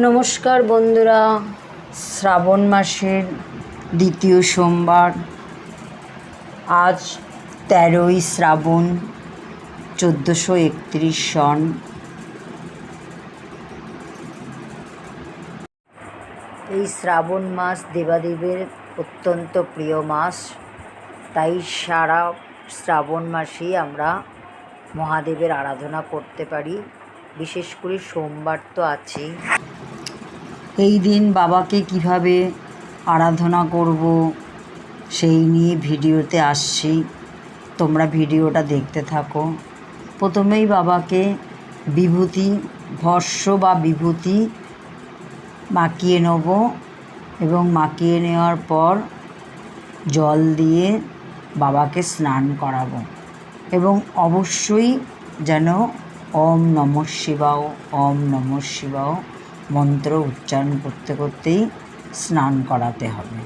নমস্কার বন্ধুরা, শ্রাবণ মাসের দ্বিতীয় সোমবার। আজ তেরোই শ্রাবণ, চোদ্দোশো একত্রিশ সন। এই শ্রাবণ মাস দেবাদেবের অত্যন্ত প্রিয় মাস। তাই সারা শ্রাবণ মাসেই আমরা মহাদেবের আরাধনা করতে পারি। বিশেষ করে সোমবার তো আছেই। এই দিন বাবাকে কীভাবে আরাধনা করব, সেই নিয়ে ভিডিওতে আসছি। তোমরা ভিডিওটা দেখতে থাকো। প্রথমেই বাবাকে বিভূতি, ভস্য বা বিভূতি মাখিয়ে নেব এবং মাখিয়ে নেওয়ার পর জল দিয়ে বাবাকে স্নান করাবো এবং অবশ্যই যেন ওম নম শিবাও ওম নম শিবাও মন্ত্র উচ্চারণ করতে করতেই স্নান করাতে হবে।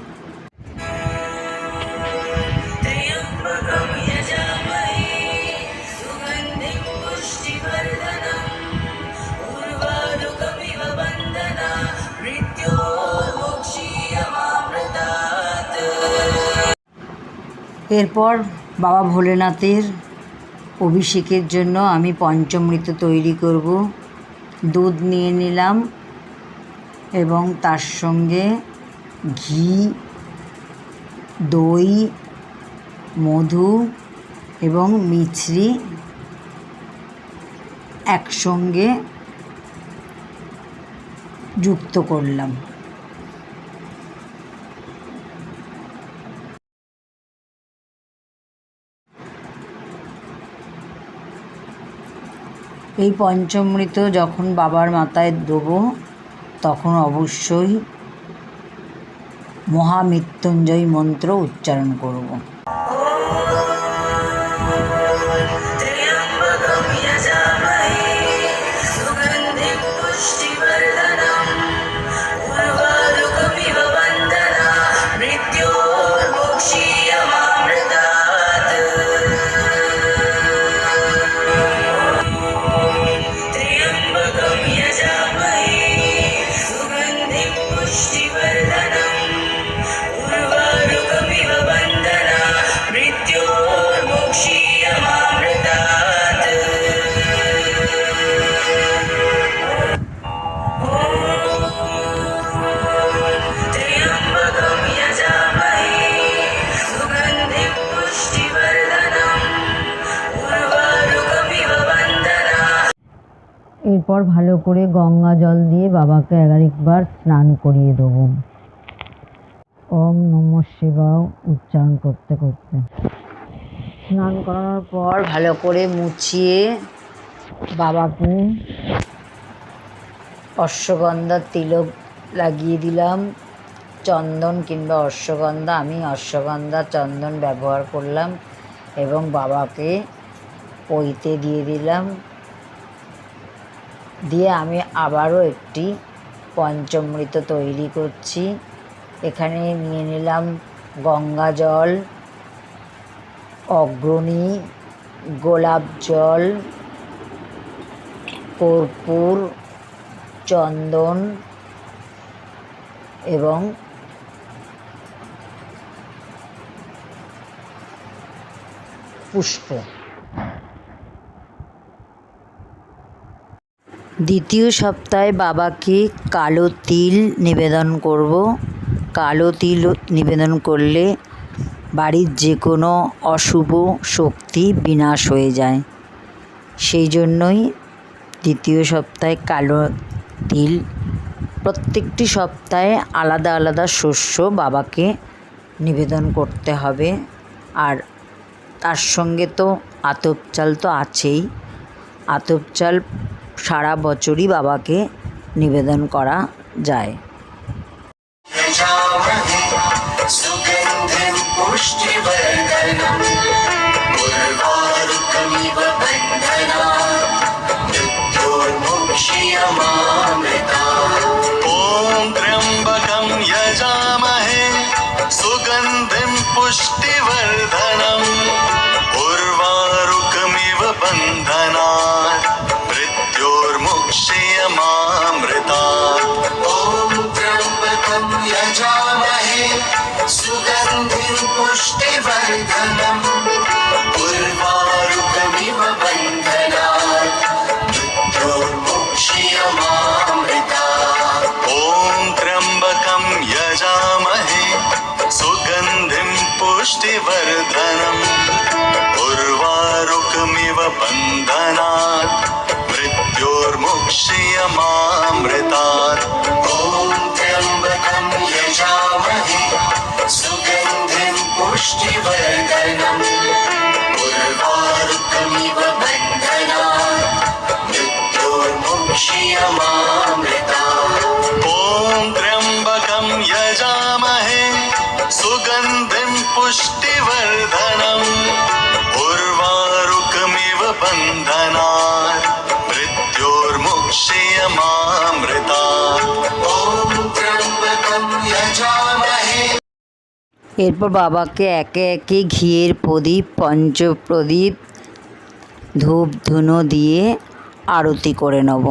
এরপর বাবা ভোলেনাথের অভিষেকের জন্য আমি পঞ্চমৃত তৈরি করব। দুধ নিয়ে নিলাম এবং তার সঙ্গে ঘি, দই, মধু এবং মিছরি একসঙ্গে যুক্ত করলাম। এই পঞ্চমৃত যখন বাবার মাথায় দেবো তখন অবশ্যই মহামৃত্যুঞ্জয় মন্ত্র উচ্চারণ করব। এরপর ভালো করে গঙ্গা জল দিয়ে বাবাকে এগারোবার স্নান করিয়ে দেবো। ওম নম শিবাও উচ্চারণ করতে করতে। স্নান করানোর পর ভালো করে মুছিয়ে বাবাকে অশ্বগন্ধার তিলক লাগিয়ে দিলাম। চন্দন কিংবা অশ্বগন্ধা, আমি অশ্বগন্ধা চন্দন ব্যবহার করলাম এবং বাবাকে পইতে দিয়ে দিলাম। দিয়ে আমি আবারও একটি পঞ্চমৃত তৈরি করছি। এখানে নিয়ে নিলাম গঙ্গা জল, অগ্রণী গোলাপ জল, কর্পূর, চন্দন এবং পুষ্প। দ্বিতীয় সপ্তাহে বাবাকে কালো তিল নিবেদন করব। কালো তিল নিবেদন করলে বাড়ির যে কোনো অশুভ শক্তি বিনাশ হয়ে যায়। সেই জন্যই দ্বিতীয় সপ্তাহে কালো তিল। প্রত্যেকটি সপ্তাহে আলাদা আলাদা শস্য বাবাকে নিবেদন করতে হবে। আর তার সঙ্গে তো আতপ চাল তো আছেই। আতপ চাল সারা বছরই বাবাকে নিবেদন করা যায় यजामहे सुगन्धिं पुष्टिवर्धनम् এরপর বাবাকে একে একে ঘিয়ের প্রদীপ পঞ্চপ্রদীপ ধূপ ধুনো দিয়ে আরতি করে নেব।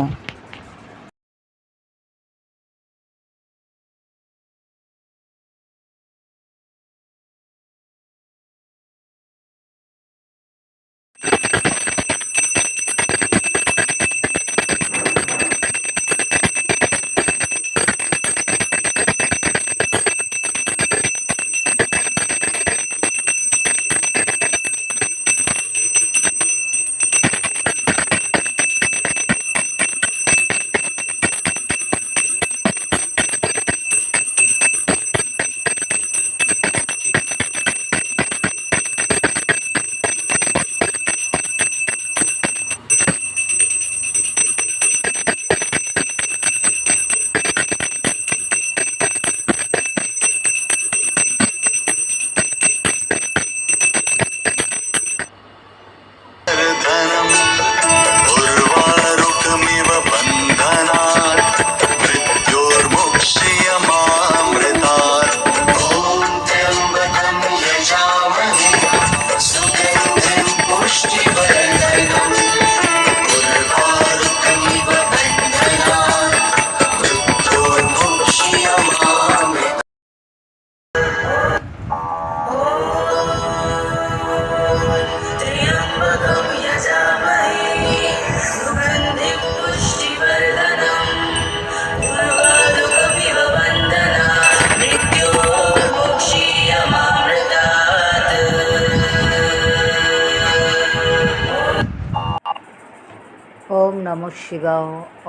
শিবাও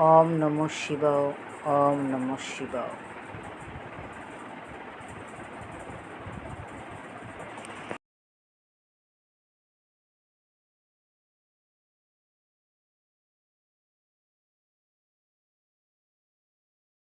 ওম নম শিবাও ওম নম শিবাও।